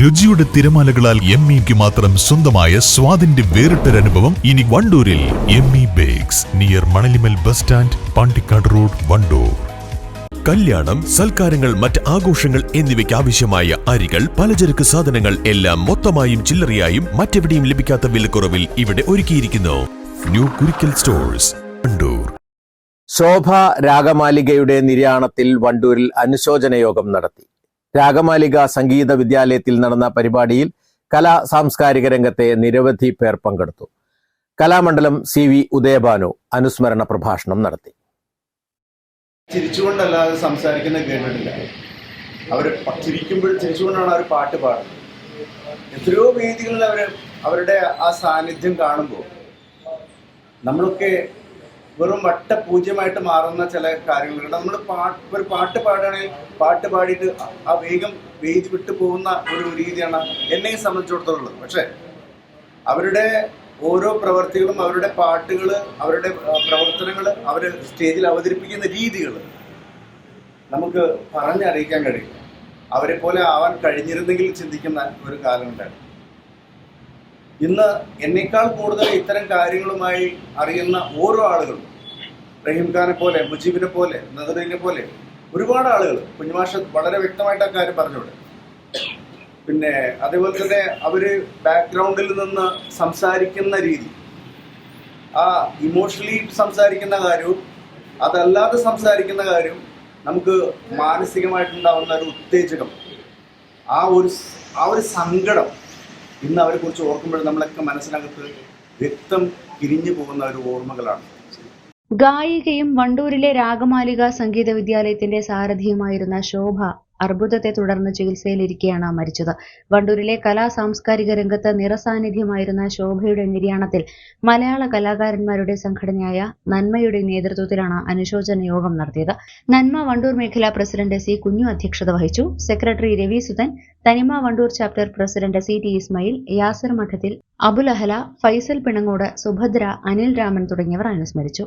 രുചിയുടെ തിരമാലകളാൽ എം ഇക്ക് മാത്രം സ്വന്തമായ സ്വാദിന്റെ വേറിട്ടൊരനുഭവം ഇനി വണ്ടൂരിൽ M E bakes near Manalimal bus stand Pandikkad road Wandoor. കല്യാണം സൽക്കാരങ്ങൾ മറ്റ് ആഘോഷങ്ങൾ എന്നിവയ്ക്ക് ആവശ്യമായ അരികൾ പലചരക്ക് സാധനങ്ങൾ എല്ലാം മൊത്തമായും ചില്ലറയായും മറ്റെവിടെയും ലഭിക്കാത്ത വിലക്കുറവിൽ ഇവിടെ ഒരുക്കിയിരിക്കുന്നു. New Kurikkal stores Wandoor. ശോഭ രാഗമാലികയുടെ നിര്യാണത്തിൽ വണ്ടൂരിൽ അനുശോചന യോഗം നടത്തി. രാഗമാലിക സംഗീത വിദ്യാലയത്തിൽ നടന്ന പരിപാടിയിൽ കലാ സാംസ്കാരിക രംഗത്തെ നിരവധി പേർ പങ്കെടുത്തു. കലാമണ്ഡലം സി വി ഉദയഭാനു അനുസ്മരണ പ്രഭാഷണം നടത്തി. ചിരിച്ചുകൊണ്ടല്ലാതെ സംസാരിക്കുന്ന കേട്ടിട്ടില്ല. അവർ ചിരിക്കുമ്പോൾ ചിരിച്ചുകൊണ്ടാണ് അവർ പാട്ട് പാടുന്നത്. എത്രയോ വേദികളിൽ അവർ അവരുടെ ആ സാന്നിധ്യം കാണുമ്പോൾ നമ്മളൊക്കെ വെറും വട്ട പൂജ്യമായിട്ട് മാറുന്ന ചില കാര്യങ്ങളുണ്ട്. നമ്മൾ പാട്ട് ഒരു പാട്ട് പാടുകയാണെങ്കിൽ പാട്ട് പാടിയിട്ട് ആ വേഗം വേദി വിട്ടു പോകുന്ന ഒരു രീതിയാണ് എന്നെ സംബന്ധിച്ചിടത്തോളം. പക്ഷെ അവരുടെ ഓരോ പ്രവർത്തികളും അവരുടെ പാട്ടുകൾ അവരുടെ പ്രവർത്തനങ്ങൾ അവർ സ്റ്റേജിൽ അവതരിപ്പിക്കുന്ന രീതികൾ നമുക്ക് പറഞ്ഞറിയിക്കാൻ കഴിയും. അവരെ പോലെ ആവാൻ കഴിഞ്ഞിരുന്നെങ്കിൽ ചിന്തിക്കുന്ന ഒരു കാലമുണ്ടായിരുന്നു. ഇന്ന് എന്നേക്കാൾ കൂടുതൽ ഇത്തരം കാര്യങ്ങളുമായി അറിയുന്ന ഓരോ ആളുകളും റഹീം ഖാനെ പോലെ മുജീബിനെ പോലെ നദറിനെ പോലെ ഒരുപാട് ആളുകൾ കുഞ്ഞുമാഷ വളരെ വ്യക്തമായിട്ട് ആ കാര്യം പറഞ്ഞോട് പിന്നെ അതേപോലെ തന്നെ അവർ ബാക്ക്ഗ്രൗണ്ടിൽ നിന്ന് സംസാരിക്കുന്ന രീതി. ആ ഇമോഷണലി സംസാരിക്കുന്ന കാര്യവും അതല്ലാതെ സംസാരിക്കുന്ന കാര്യം നമുക്ക് മാനസികമായിട്ടുണ്ടാവുന്ന ഒരു ഉത്തേജകം ആ ഒരു ആ ഒരു സങ്കടം ഇന്ന് അവരെ കുറിച്ച് ഓർക്കുമ്പോൾ നമ്മളൊക്കെ മനസ്സിനകത്ത് വ്യക്തം തിരിഞ്ഞു പോകുന്ന ഒരു ഓർമ്മകളാണ്. ഗായികയും വണ്ടൂരിലെ രാഗമാലിക സംഗീത വിദ്യാലയത്തിന്റെ സാരഥിയുമായിരുന്ന ശോഭ അർബുദത്തെ തുടർന്ന് ചികിത്സയിലിരിക്കെയാണ് മരിച്ചത്. വണ്ടൂരിലെ കലാ സാംസ്കാരിക രംഗത്ത് നിറസാന്നിധ്യമായിരുന്ന ശോഭയുടെ നിര്യാണത്തിൽ മലയാള കലാകാരന്മാരുടെ സംഘടനയായ നന്മയുടെ നേതൃത്വത്തിലാണ് അനുശോചന യോഗം നടത്തിയത്. നന്മ വണ്ടൂർ മേഖലാ പ്രസിഡന്റ് സി കുഞ്ഞു അധ്യക്ഷത വഹിച്ചു. Secretary Ravi Sudhan Thanima Wandoor chapter president C T Ismail Yasir Madathil Abul Ahala Faisal Pinangode Subhadra Anil Raman തുടങ്ങിയവർ അനുസ്മരിച്ചു.